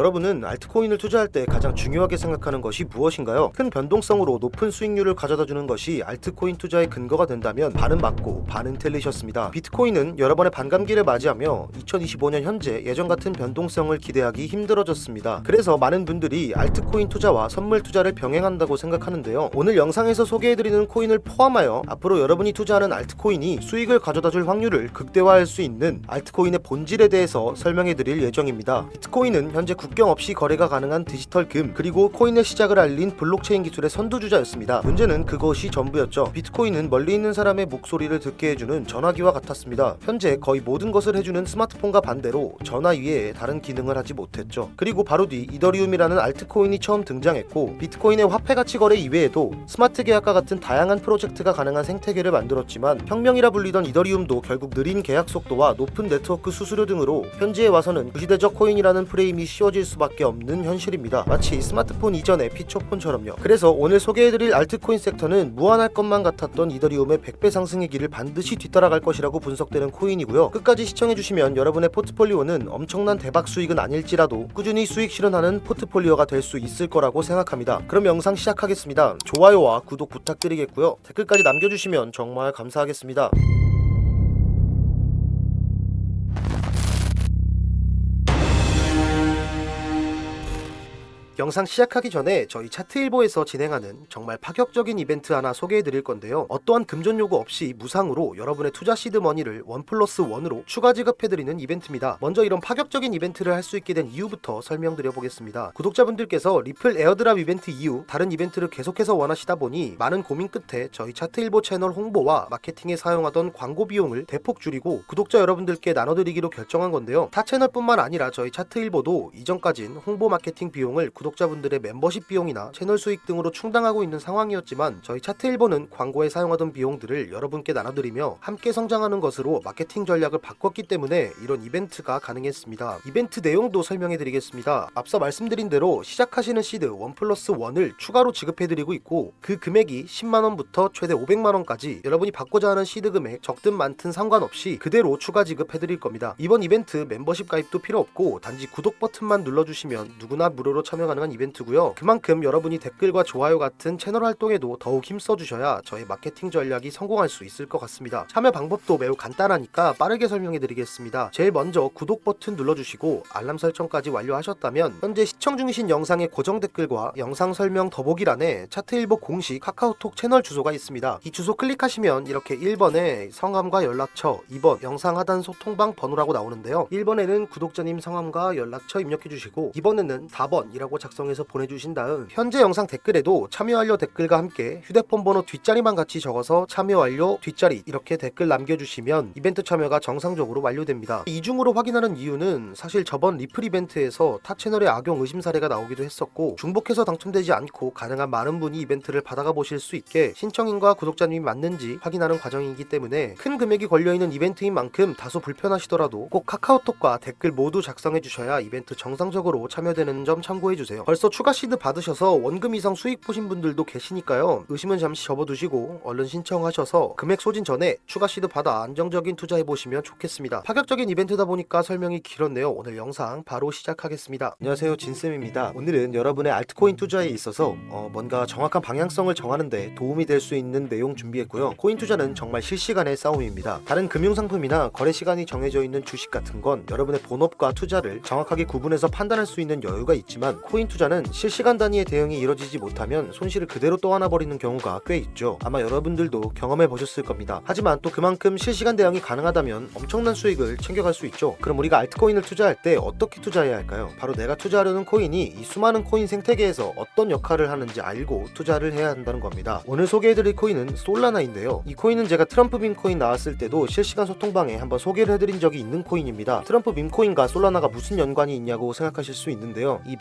여러분은 알트코인을 투자할 때 가장 중요하게 생각하는 것이 무엇인가요? 큰 변동성으로 높은 수익률을 가져다 주는 것이 알트코인 투자의 근거가 된다면 반은 맞고 반은 틀리셨습니다. 비트코인은 여러 번의 반감기를 맞이하며 2025년 현재 예전 같은 변동성을 기대하기 힘들어졌습니다. 그래서 많은 분들이 알트코인 투자와 선물 투자를 병행한다고 생각하는데요. 오늘 영상에서 소개해드리는 코인을 포함하여 앞으로 여러분이 투자하는 알트코인이 수익을 가져다 줄 확률을 극대화할 수 있는 알트코인의 본질에 대해서 설명해드릴 예정입니다. 비트코인은 현재 국경 없이 거래가 가능한 디지털 금 그리고 코인의 시작을 알린 블록체인 기술의 선두주자였습니다. 문제는 그것이 전부였죠. 비트코인은 멀리 있는 사람의 목소리를 듣게 해주는 전화기와 같았습니다. 현재 거의 모든 것을 해주는 스마트폰과 반대로 전화 위에 다른 기능을 하지 못했죠. 그리고 바로 뒤 이더리움이라는 알트코인이 처음 등장했고 비트코인의 화폐 가치 거래 이외에도 스마트 계약과 같은 다양한 프로젝트가 가능한 생태계를 만들었지만 혁명이라 불리던 이더리움도 결국 느린 계약 속도와 높은 네트워크 수수료 등으로 현재에 와서는 구시대적 코인이라는 프레임이 씌워 질 수밖에 없는 현실입니다. 마치 스마트폰 이전의 피처폰처럼요. 그래서 오늘 소개해드릴 알트코인 섹터는 무한할 것만 같았던 이더리움의 100배 상승의 길을 반드시 뒤따라갈 것이라고 분석되는 코인이고요. 끝까지 시청해주시면 여러분의 포트폴리오는 엄청난 대박 수익은 아닐지라도 꾸준히 수익 실현하는 포트폴리오가 될 수 있을 거라고 생각합니다. 그럼 영상 시작하겠습니다. 좋아요와 구독 부탁드리겠고요. 댓글까지 남겨주시면 정말 감사하겠습니다. 영상 시작하기 전에 저희 차트일보에서 진행하는 정말 파격적인 이벤트 하나 소개해 드릴 건데요. 어떠한 금전 요구 없이 무상으로 여러분의 투자 시드 머니를 원 플러스 원으로 추가 지급해 드리는 이벤트입니다. 먼저 이런 파격적인 이벤트를 할 수 있게 된 이유부터 설명드려 보겠습니다. 구독자분들께서 리플 에어드랍 이벤트 이후 다른 이벤트를 계속해서 원하시다 보니 많은 고민 끝에 저희 차트일보 채널 홍보와 마케팅에 사용하던 광고 비용을 대폭 줄이고 구독자 여러분들께 나눠드리기로 결정한 건데요. 타 채널뿐만 아니라 저희 차트일보도 이전까진 홍보 마케팅 비용을 구독 자분들의 멤버십 비용이나 채널 수익 등으로 충당하고 있는 상황이었지만 저희 차트일보는 광고에 사용하던 비용들을 여러분께 나눠드리며 함께 성장하는 것으로 마케팅 전략을 바꿨기 때문에 이런 이벤트가 가능했습니다. 이벤트 내용도 설명해드리겠습니다. 앞서 말씀드린 대로 시작하시는 시드 원 플러스 원을 추가로 지급해드리고 있고 그 금액이 10만원부터 최대 500만원까지 여러분이 받고자 하는 시드 금액 적든 많든 상관없이 그대로 추가 지급해드릴 겁니다. 이번 이벤트 멤버십 가입도 필요 없고 단지 구독 버튼만 눌러주시면 누구나 무료로 참여 가 능한 이벤트고요. 그만큼 여러분이 댓글과 좋아요 같은 채널 활동에도 더욱 힘써주셔야 저의 마케팅 전략이 성공할 수 있을 것 같습니다. 참여 방법도 매우 간단하니까 빠르게 설명해드리겠습니다. 제일 먼저 구독 버튼 눌러주시고 알람 설정까지 완료하셨다면 현재 시청 중이신 영상의 고정 댓글과 영상 설명 더보기란에 차트일보 공식 카카오톡 채널 주소가 있습니다. 이 주소 클릭하시면 이렇게 1번에 성함과 연락처, 2번 영상 하단 소통방 번호라고 나오는데요. 1번에는 구독자님 성함과 연락처 입력해주시고 2번에는 4번이라고 작성해서 보내주신 다음 현재 영상 댓글에도 참여 완료 댓글과 함께 휴대폰 번호 뒷자리만 같이 적어서 참여 완료 뒷자리 이렇게 댓글 남겨주시면 이벤트 참여가 정상적으로 완료됩니다. 이중으로 확인하는 이유는 사실 저번 리플 이벤트에서 타 채널의 악용 의심 사례가 나오기도 했었고 중복해서 당첨되지 않고 가능한 많은 분이 이벤트를 받아가 보실 수 있게 신청인과 구독자님이 맞는지 확인하는 과정이기 때문에 큰 금액이 걸려있는 이벤트인 만큼 다소 불편하시더라도 꼭 카카오톡과 댓글 모두 작성해 주셔야 이벤트 정상적으로 참여되는 점 참고해 주세요. 벌써 추가 시드 받으셔서 원금 이상 수익 보신 분들도 계시니까요. 의심은 잠시 접어두시고 얼른 신청하셔서 금액 소진 전에 추가 시드 받아 안정적인 투자해 보시면 좋겠습니다. 파격적인 이벤트다 보니까 설명이 길었네요. 오늘 영상 바로 시작하겠습니다. 안녕하세요, 진쌤입니다. 오늘은 여러분의 알트코인 투자에 있어서 어, 뭔가 정확한 방향성을 정하는데 도움이 될 수 있는 내용 준비했고요. 코인 투자는 정말 실시간의 싸움입니다. 다른 금융 상품이나 거래 시간이 정해져 있는 주식 같은 건 여러분의 본업과 투자를 정확하게 구분해서 판단할 수 있는 여유가 있지만 코인 투자는 실시간 단위의 대응이 이뤄지지 못하면 손실을 그대로 떠안아 버리는 경우가 꽤 있죠. 아마 여러분들도 경험해 보셨을 겁니다. 하지만 또 그만큼 실시간 대응이 가능하다면 엄청난 수익을 챙겨갈 수 있죠. 그럼 우리가 알트코인을 투자할 때 어떻게 투자해야 할까요? 바로 내가 투자하려는 코인이 이 수많은 코인 생태계에서 어떤 역할을 하는지 알고 투자를 해야 한다는 겁니다. 오늘 소개해드릴 코인은 솔라나인데요. 이 코인은 제가 트럼프 밈코인 나왔을 때도 실시간 소통방에 한번 소개를 해드린 적이 있는 코인입니다. 트럼프 밈코인과 솔라나가 무슨 연관이 있냐고 생각하실 수 있는데요. 이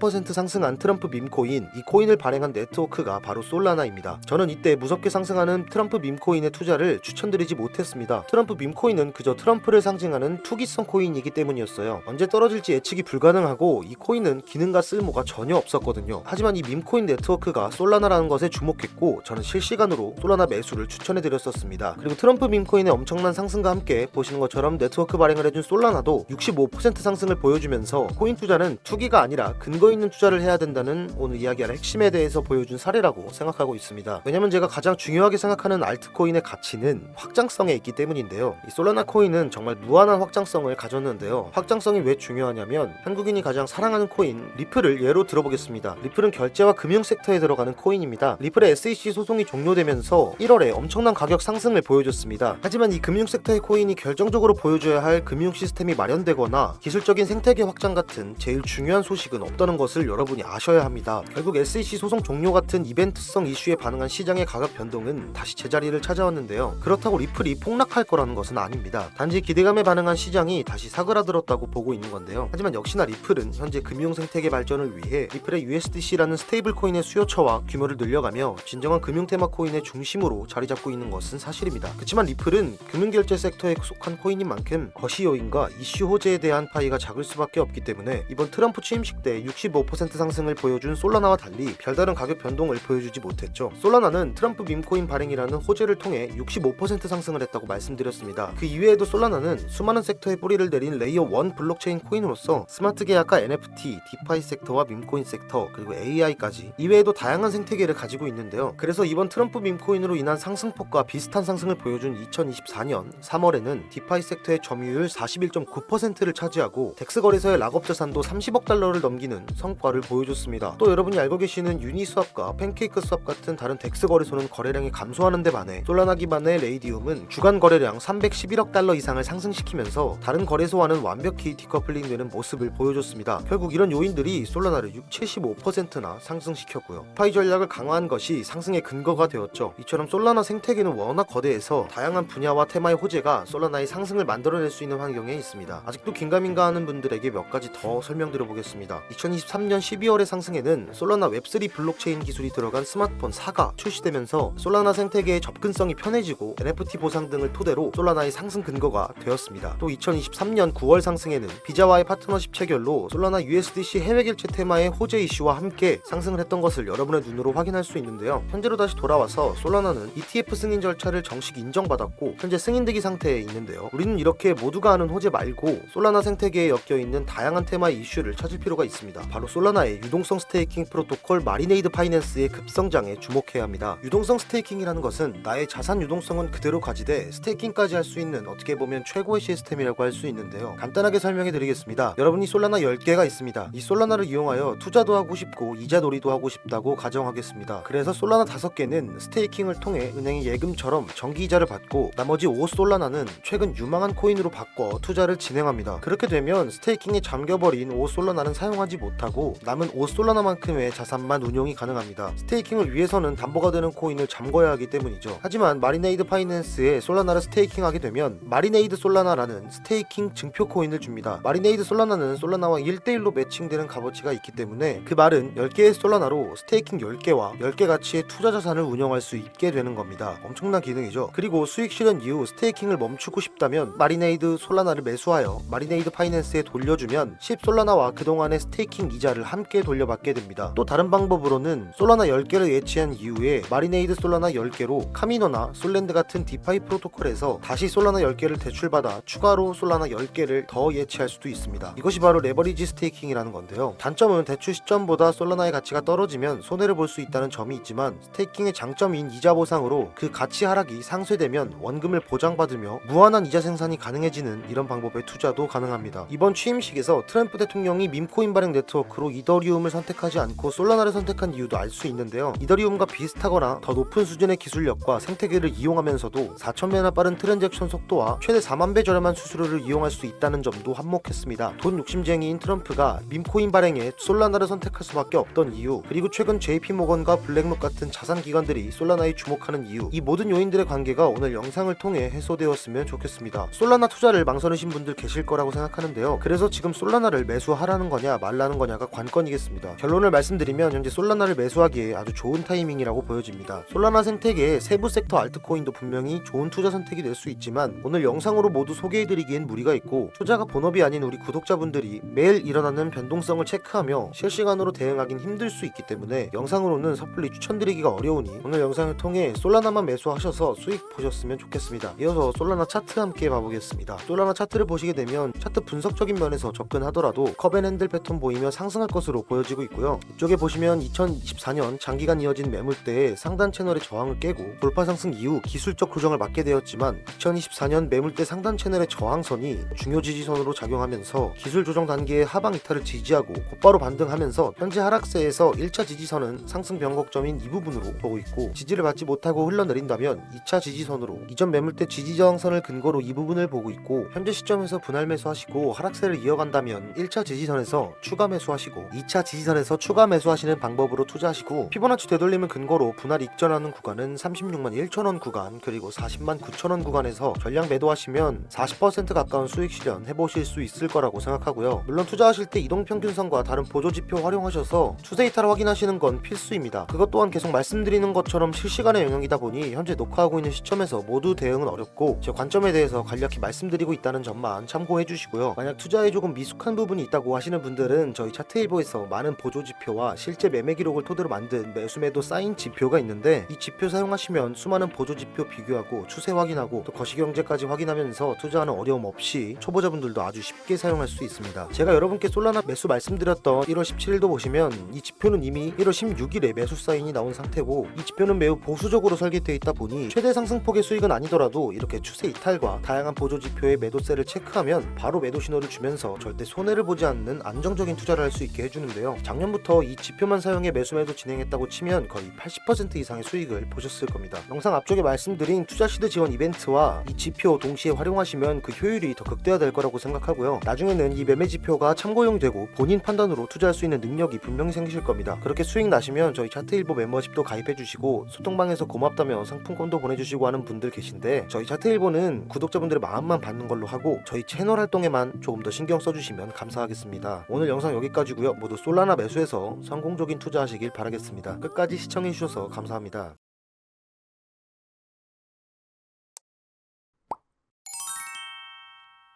63% 상승한 트럼프 밈코인 이 코인을 발행한 네트워크가 바로 솔라나입니다. 저는 이때 무섭게 상승하는 트럼프 밈코인의 투자를 추천드리지 못했습니다. 트럼프 밈코인은 그저 트럼프를 상징하는 투기성 코인이기 때문이었어요. 언제 떨어질지 예측이 불가능하고 이 코인은 기능과 쓸모가 전혀 없었거든요. 하지만 이 밈코인 네트워크가 솔라나라는 것에 주목했고 저는 실시간으로 솔라나 매수를 추천해드렸었습니다. 그리고 트럼프 밈코인의 엄청난 상승과 함께 보시는 것처럼 네트워크 발행을 해준 솔라나도 65% 상승을 보여주면서 코인 투자는 투기가 아니라 근거 있는 투자를 해야 된다는 오늘 이야기할 핵심에 대해서 보여준 사례라고 생각하고 있습니다. 왜냐면 제가 가장 중요하게 생각하는 알트코인의 가치는 확장성에 있기 때문인데요. 이 솔라나 코인은 정말 무한한 확장성을 가졌는데요. 확장성이 왜 중요하냐면 한국인이 가장 사랑하는 코인 리플을 예로 들어보겠습니다. 리플은 결제와 금융 섹터에 들어가는 코인입니다. 리플의 SEC 소송이 종료되면서 1월에 엄청난 가격 상승을 보여줬습니다. 하지만 이 금융 섹터의 코인이 결정적으로 보여줘야 할 금융 시스템이 마련되거나 기술적인 생태계 확장 같은 제일 중요한 소식은 없다는 것을 여러분이 아셔야 합니다. 결국 SEC 소송 종료 같은 이벤트성 이슈에 반응한 시장의 가격 변동은 다시 제자리를 찾아왔는데요. 그렇다고 리플이 폭락할 거라는 것은 아닙니다. 단지 기대감에 반응한 시장이 다시 사그라들었다고 보고 있는 건데요. 하지만 역시나 리플은 현재 금융 생태계 발전을 위해 리플의 USDC라는 스테이블 코인의 수요처와 규모를 늘려가며 진정한 금융 테마 코인의 중심으로 자리 잡고 있는 것은 사실입니다. 그렇지만 리플은 금융 결제 섹터에 속한 코인인 만큼 거시 요인과 이슈 호재에 대한 파이가 작을 수밖에 없기 때문에 이번 트럼프 취임식 때65% 상승을 보여준 솔라나와 달리 별다른 가격 변동을 보여주지 못했죠. 솔라나는 트럼프 밈코인 발행이라는 호재를 통해 65% 상승을 했다고 말씀드렸습니다. 그 이외에도 솔라나는 수많은 섹터에 뿌리를 내린 레이어 1 블록체인 코인으로서 스마트 계약과 NFT, 디파이 섹터와 밈코인 섹터, 그리고 AI까지 이외에도 다양한 생태계를 가지고 있는데요. 그래서 이번 트럼프 밈코인으로 인한 상승폭과 비슷한 상승을 보여준 2024년 3월에는 디파이 섹터의 점유율 41.9%를 차지하고 덱스 거래소의 락업 자산도 30억 달러를 넘기는 성과를 보여줬습니다. 또 여러분이 알고 계시는 유니스왑과 팬케이크 스왑 같은 다른 덱스 거래소는 거래량이 감소하는 데 반해 솔라나 기반의 레이디움은 주간 거래량 311억 달러 이상을 상승시키면서 다른 거래소와는 완벽히 디커플링되는 모습을 보여줬습니다. 결국 이런 요인들이 솔라나를 6, 75%나 상승시켰고요. 파이 전략을 강화한 것이 상승의 근거가 되었죠. 이처럼 솔라나 생태계는 워낙 거대해서 다양한 분야와 테마의 호재가 솔라나의 상승을 만들어낼 수 있는 환경에 있습니다. 아직도 긴가민가 하는 분들에게 몇 가지 더 설명드려 보겠습니다. 2023년 12월의 상승에는 솔라나 웹3 블록체인 기술이 들어간 스마트폰 4가 출시되면서 솔라나 생태계의 접근성이 편해지고 NFT 보상 등을 토대로 솔라나의 상승 근거가 되었습니다. 또 2023년 9월 상승에는 비자와의 파트너십 체결로 솔라나 USDC 해외 결제 테마의 호재 이슈와 함께 상승을 했던 것을 여러분의 눈으로 확인할 수 있는데요. 현재로 다시 돌아와서 솔라나는 ETF 승인 절차를 정식 인정받았고 현재 승인되기 상태에 있는데요. 우리는 이렇게 모두가 아는 호재 말고 솔라나 생태계에 엮여 있는 다양한 테마의 이슈를 찾을 필요가 있습니다. 바로 솔라나의 유동성 스테이킹 프로토콜 마리네이드 파이낸스의 급성장에 주목해야 합니다. 유동성 스테이킹이라는 것은 나의 자산 유동성은 그대로 가지되 스테이킹까지 할 수 있는 어떻게 보면 최고의 시스템이라고 할 수 있는데요. 간단하게 설명해 드리겠습니다. 여러분이 솔라나 10개가 있습니다. 이 솔라나를 이용하여 투자도 하고 싶고 이자 놀이도 하고 싶다고 가정하겠습니다. 그래서 솔라나 5개는 스테이킹을 통해 은행의 예금처럼 정기 이자를 받고 나머지 5 솔라나는 최근 유망한 코인으로 바꿔 투자를 진행합니다. 그렇게 되면 스테이킹에 잠겨버린 5 솔라나는 사용하지 못하고 남은 5 솔라나만큼의 자산만 운용이 가능합니다. 스테이킹을 위해서는 담보가 되는 코인을 잠궈야 하기 때문이죠. 하지만 마리네이드 파이낸스에 솔라나를 스테이킹하게 되면 마리네이드 솔라나라는 스테이킹 증표 코인을 줍니다. 마리네이드 솔라나는 솔라나와 1대1로 매칭되는 값어치가 있기 때문에 그 말은 10개의 솔라나로 스테이킹 10개와 10개 가치의 투자 자산을 운영할 수 있게 되는 겁니다. 엄청난 기능이죠. 그리고 수익 실현 이후 스테이킹을 멈추고 싶다면 마리네이드 솔라나를 매수하여 마리네이드 파이낸스에 돌려주면 10 솔라나와 그동안의 스테이킹 이자를 함께 돌려받게 됩니다. 또 다른 방법으로는 솔라나 10개를 예치한 이후에 마리네이드 솔라나 10개로 카미노나 솔랜드 같은 디파이 프로토콜에서 다시 솔라나 10개를 대출받아 추가로 솔라나 10개를 더 예치할 수도 있습니다. 이것이 바로 레버리지 스테이킹이라는 건데요. 단점은 대출 시점보다 솔라나의 가치가 떨어지면 손해를 볼 수 있다는 점이 있지만 스테이킹의 장점인 이자 보상으로 그 가치 하락이 상쇄되면 원금을 보장받으며 무한한 이자 생산이 가능해지는 이런 방법의 투자도 가능합니다. 이번 취임식에서 트럼프 대통령이 밈코인 발행 네트워크 로 이더리움을 선택하지 않고 솔라나를 선택한 이유도 알 수 있는데요. 이더리움과 비슷하거나 더 높은 수준의 기술력과 생태계를 이용하면서도 4,000배나 빠른 트랜잭션 속도와 최대 4만 배 저렴한 수수료를 이용할 수 있다는 점도 한몫했습니다. 돈 욕심쟁이인 트럼프가 밈코인 발행에 솔라나를 선택할 수밖에 없던 이유, 그리고 최근 JP 모건과 블랙록 같은 자산 기관들이 솔라나에 주목하는 이유, 이 모든 요인들의 관계가 오늘 영상을 통해 해소되었으면 좋겠습니다. 솔라나 투자를 망설이신 분들 계실 거라고 생각하는데요. 그래서 지금 솔라나를 매수하라는 거냐 말라는 거냐 거냐가 관건이겠습니다. 결론을 말씀드리면 현재 솔라나를 매수하기에 아주 좋은 타이밍이라고 보여집니다. 솔라나 생태계의 세부 섹터 알트코인도 분명히 좋은 투자 선택이 될 수 있지만 오늘 영상으로 모두 소개해드리기엔 무리가 있고 투자가 본업이 아닌 우리 구독자분들이 매일 일어나는 변동성을 체크하며 실시간으로 대응하긴 힘들 수 있기 때문에 영상으로는 섣불리 추천드리기가 어려우니 오늘 영상을 통해 솔라나만 매수하셔서 수익 보셨으면 좋겠습니다. 이어서 솔라나 차트 함께 봐보겠습니다. 솔라나 차트를 보시게 되면 차트 분석적인 면에서 접근하더라도 컵앤핸들 패턴 보이며 상승할 것으로 보여지고 있고요. 이쪽에 보시면 2024년 장기간 이어진 매물대의 상단 채널의 저항을 깨고 돌파 상승 이후 기술적 조정을 맞게 되었지만 2024년 매물대 상단 채널의 저항선이 중요 지지선으로 작용하면서 기술 조정 단계의 하방 이탈을 지지하고 곧바로 반등하면서 현재 하락세에서 1차 지지선은 상승 변곡점인 이 부분으로 보고 있고 지지를 받지 못하고 흘러내린다면 2차 지지선으로 이전 매물대 지지 저항선을 근거로 이 부분을 보고 있고 현재 시점에서 분할 매수하시고 하락세를 이어간다면 1차 지지선에서 추가 매수 하시고 2차 지지선에서 추가 매수하시는 방법으로 투자하시고 피보나치 되돌림을 근거로 분할 익전하는 구간은 36만 1천원 구간 그리고 40만 9천원 구간에서 전량 매도하시면 40% 가까운 수익 실현 해보실 수 있을 거라고 생각하고요. 물론 투자하실 때 이동평균선과 다른 보조지표 활용하셔서 추세 이탈을 확인하시는 건 필수입니다. 그것 또한 계속 말씀드리는 것처럼 실시간의 영역이다 보니 현재 녹화하고 있는 시점에서 모두 대응은 어렵고 제 관점에 대해서 간략히 말씀드리고 있다는 점만 참고해 주시고요. 만약 투자에 조금 미숙한 부분이 있다고 하시는 분들은 저희 차트일보에서 많은 보조 지표와 실제 매매 기록을 토대로 만든 매수매도 사인 지표가 있는데 이 지표 사용하시면 수많은 보조 지표 비교하고 추세 확인하고 또 거시경제까지 확인하면서 투자하는 어려움 없이 초보자분들도 아주 쉽게 사용할 수 있습니다. 제가 여러분께 솔라나 매수 말씀드렸던 1월 17일도 보시면 이 지표는 이미 1월 16일에 매수 사인이 나온 상태고 이 지표는 매우 보수적으로 설계되어 있다 보니 최대 상승폭의 수익은 아니더라도 이렇게 추세 이탈과 다양한 보조 지표의 매도세를 체크하면 바로 매도 신호를 주면서 절대 손해를 보지 않는 안정적인 투자를 할 수 있게 해주는데요. 작년부터 이 지표만 사용해 매수매도 진행했다고 치면 거의 80% 이상의 수익을 보셨을 겁니다. 영상 앞쪽에 말씀드린 투자 시드 지원 이벤트와 이 지표 동시에 활용하시면 그 효율이 더 극대화될 거라고 생각하고요. 나중에는 이 매매 지표가 참고용 되고 본인 판단으로 투자할 수 있는 능력이 분명히 생기실 겁니다. 그렇게 수익 나시면 저희 차트일보 멤버십도 가입해 주시고 소통방에서 고맙다며 상품권도 보내주시고 하는 분들 계신데 저희 차트일보는 구독자분들의 마음만 받는 걸로 하고 저희 채널 활동에만 조금 더 신경 써주시면 감사하겠습니다. 오늘 영상 여기까지고요. 모두 솔라나 매수해서 성공적인 투자하시길 바라겠습니다. 끝까지 시청해 주셔서 감사합니다.